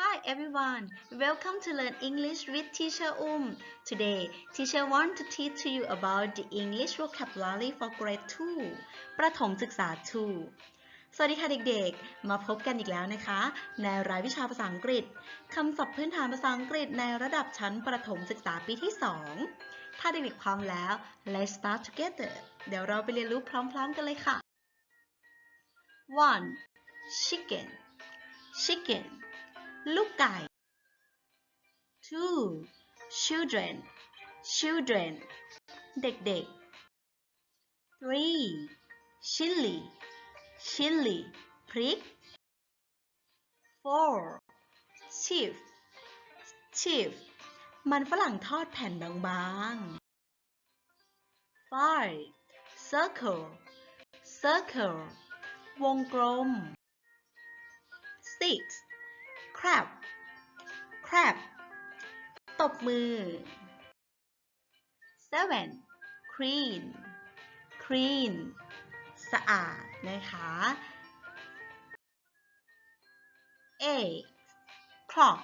Hi everyone, welcome to Learn English with Teacher Um. Today, teacher want to teach to you about the English vocabulary for grade 2 ประถมศึกษา 2 สวัสดีค่ะเด็กๆ มาพบกันอีกแล้วนะคะ ในรายวิชาภาษาอังกฤษ คำศัพท์พื้นฐานภาษาอังกฤษในระดับชั้นประถมศึกษาปีที่ 2 ถ้าเด็กๆพร้อมแล้ว let's start together เดี๋ยวเราไปเรียนรู้พร้อมๆกันเลยค่ะ 1. chicken chicken ลูกไก่ two children children เด็กๆ three chili chili พริก four chief chief มันฝรั่งทอดแผ่นบางๆ five circle circle วงกลม six crab crab ตบมือ seven clean clean สะอาดนะคะ eight clock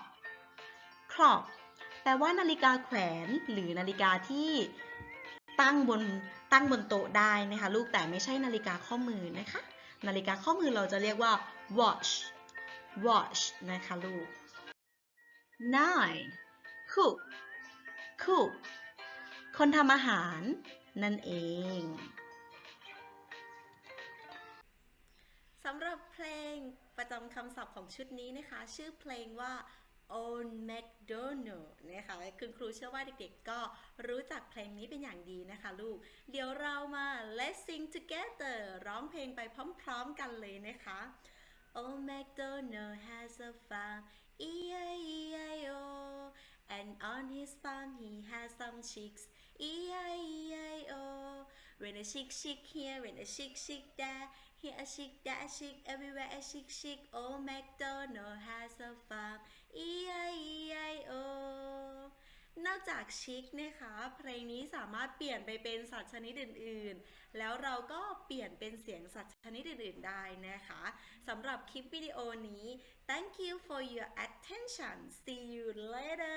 clock แปลว่านาฬิกาแขวนหรือนาฬิกาที่ตั้งบนตั้งบนโต๊ะได้นะคะ ลูกแต่ไม่ใช่นาฬิกาข้อมือนะคะ นาฬิกาข้อมือเราจะเรียกว่า watch watch นะคะลูก nine cook cook คนทำอาหารนั่นเองสำหรับเพลงประจำคำศัพท์ของชุดนี้นะคะ ชื่อเพลงว่า Old MacDonald นะคะคุณครูเชื่อว่าเด็กๆก็รู้จักเพลงนี้เป็นอย่างดีนะคะลูก เดี๋ยวเรามา Let's sing together ร้องเพลงไปพร้อมๆกันเลยนะคะ Old MacDonald has a farm, E-I-E-I-O. And on his farm he has some chicks, E-I-E-I-O. When a chick chick here, when a chick chick there, here a chick, there a chick, everywhere a chick chick. Old MacDonald has a farm, E-I-E-I-O. จากชิคนะคะ เพลงนี้สามารถเปลี่ยนไปเป็นสัตว์ชนิดอื่นๆ แล้วเราก็เปลี่ยนเป็นเสียงสัตว์ชนิดอื่นๆได้นะคะสำหรับคลิปวิดีโอนี้ thank you for your attention see you later